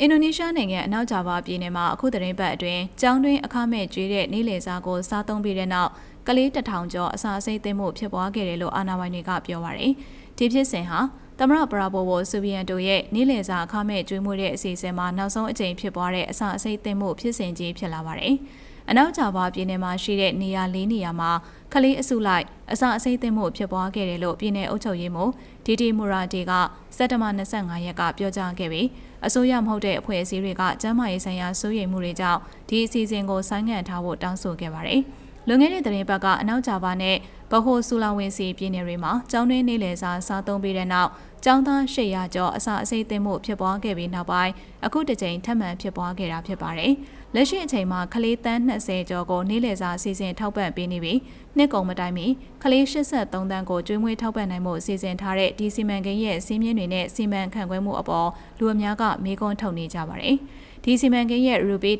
အင်ဒိုနီးရှားနိုင်ငံအနောက်ဂျာဗာပြည်နယ်မှာအခုသတင်းပတ်အတွင်းကျောင်းတွင်းအခမဲ့ကျွေးတဲ့နေ့လည်စာကိုစားသုံးပြီးတဲ့နောက်ကလေးတစ်ထောင်ကျော်အစာအစိတ်သိမ်းမှုဖြစ်ပွားခဲ့တယ်လို့အာဏာပိုင်တွေကပြောပါရယ်ဒီဖြစ်စဉ်ဟာသမရပရာဘိုဝိုဆူဗီယန်တိုရဲ့နေ့လည်စာအခမဲ့ကျွေးမွေးတဲ့အစီအစဉ်မှာနောက်ဆုံးအကြိမ်ဖြစ်ပွားတဲ့အစာအစိတ်သိမ်းမှုဖြစ်စဉ်ကြီးဖြစ်လာပါရယ် အနောက်ဂျာဗာပြည်နယ်မှာရှိတဲ့နေရာ၄နေရာမှာခလေးအစုလိုက်အစာအစိတ်သိမ်းမှုဖြစ်ပွားခဲ့တယ်လို့ပြည်내အုပ်ချုပ်ရေးမှူးဒီတီမူရာတီကစက်တဘာ25ရက်ကပြောကြားခဲ့ပြီးအစိုးရမဟုတ်တဲ့အဖွဲ့အစည်းတွေကကျန်းမာရေးဆိုင်ရာစိုးရိမ်မှုတွေကြောင့်ဒီအစီအစဉ်ကိုဆိုင်းငံ့ထားဖို့တောင်းဆိုခဲ့ပါတယ်။လွန်ခဲ့တဲ့သတင်းပတ်ကအနောက်ဂျာဗာနဲ့ဗဟိုဆူလာဝင်စီပြည်နယ်တွေမှာကျောင်းတွင်းနေလည်စာစားသုံးပြီးတဲ့နောက် ကျောင်းသား800ကျော်အစာအစိတ်သိမ်းမှုဖြစ်ပွားခဲ့ပြီးနောက်ပိုင်းအခုတစ်ကြိမ်ထပ်မံဖြစ်ပွားခဲ့တာဖြစ်ပါတယ်။လက်ရှိအချိန်မှာကလေးတန်း20ကျော်ကိုနေလည်စာအစီအစဉ်ထောက်ပံ့ပေးနေပြီးနှစ်ကုန်မတိုင်မီကလေး83တန်းကိုကျွေးမွေးထောက်ပံ့နိုင်မှုအစီအစဉ်ထားတဲ့ဒီစီမံကိန်းရဲ့စီးမြင့်တွေနဲ့စီမံခန့်ခွဲမှုအပေါ်လူအများကမေးခွန်းထုတ်နေကြပါတယ်။ဒီစီမံကိန်းရဲ့ရူပီ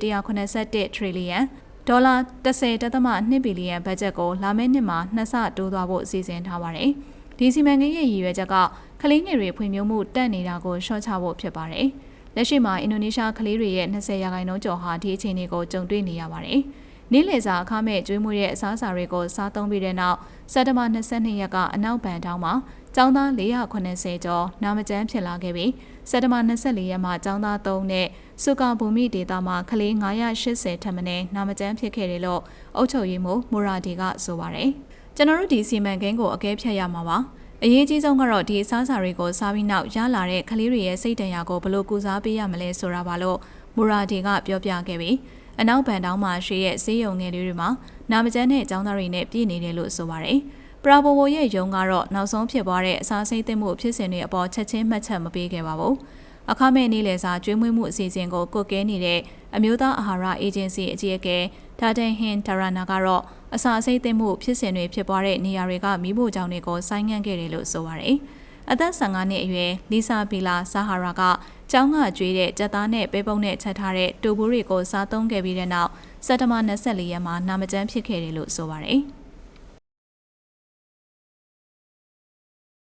181 trillion ဒေါ်လာ10.2ဘီလီယံဘတ်ဂျက်ကိုလာမယ့်နှစ်မှာနှစ်ဆတိုးသွားဖို့အစီအစဉ်ထားပါတယ်။ ဒီစီမံကိန်းရဲ့ရည်ရွယ်ချက်ကကလေးငယ်တွေဖွံ့ဖြိုးမှုတက်နေတာကိုရှော့ချဖို့ဖြစ်ပါတယ်။လက်ရှိမှာအင်ဒိုနီးရှားကလေးတွေရဲ့20ရာခိုင်နှုန်းကျော်ဟာဒီအခြေအနေကိုကြုံတွေ့နေရပါတယ်။နေ့လည်စာအခမဲ့ကျွေးမွေးတဲ့အစားအစာတွေကိုစားသုံးပြီးတဲ့နောက်စက်တဘာ22ရက်ကအနောက်ဘန်တောင်းမှာကျောင်းသား480ကျော်နာမကျန်းဖြစ်လာခဲ့ပြီးစက်တဘာ24ရက်မှာကျောင်းသား3နဲ့စုကာဘူမိဒေတာမှာကလေး980ထပ်မံနာမကျန်းဖြစ်ခဲ့တယ်လို့အုပ်ချုပ်ရေးမှူးမူရာဒီကဆိုပါတယ်။ ကျွန်တော်တို့ဒီစီမံကိန်းကိုအကဲဖြတ်ရမှာပါ။အရေးကြီးဆုံးကတော့ဒီအစားအစာတွေကိုစားပြီးနောက်ရလာတဲ့ကလေးတွေရဲ့စိတ်တရာကိုဘယ်လိုကုစားပေးရမလဲဆိုတာပါလို့မူရာဒီကပြောပြခဲ့ပြီးအနောက်ဘန်တောင်းမှာရှိတဲ့ဈေးရုံငယ်လေးတွေမှာနာမကျန်းတဲ့အကြောင်းသားတွေနဲ့ပြည့်နေတယ်လို့ဆိုပါတယ်။ပရာဘိုဝိုရဲ့ယုံကတော့နောက်ဆုံးဖြစ်သွားတဲ့အစားစိတ်သိမှုဖြစ်စဉ်တွေအပေါ်ချက်ချင်းမှတ်ချက်မပေးခဲ့ပါဘူး။ အခမဲ့နေ့လည်စာကျွေးမွေးမှုအစီအစဉ်ကိုကုတ်ကဲနေတဲ့အမျိုးသားအာဟာရအေဂျင်စီအကြီးအကဲဒါတန်ဟင်ဒါရနာကတော့အစာစိတ်သိမှုဖြစ်စဉ်တွေဖြစ်ပွားတဲ့နေရာတွေကမိဖို့ကြောင့်တွေကိုဆိုင်းငံ့ခဲ့တယ်လို့ဆိုပါတယ်။အသက်15နှစ်အရွယ်လီဆာဘီလာဆာဟာရာကကျောင်းကကျွေးတဲ့ကြက်သားနဲ့ပဲပုံနဲ့ချက်ထားတဲ့တူဘူးတွေကိုစားသုံးခဲ့ပြီးတဲ့နောက်စက်တဘာ24ရက်မှာနာမကျန်းဖြစ်ခဲ့တယ်လို့ဆိုပါတယ်။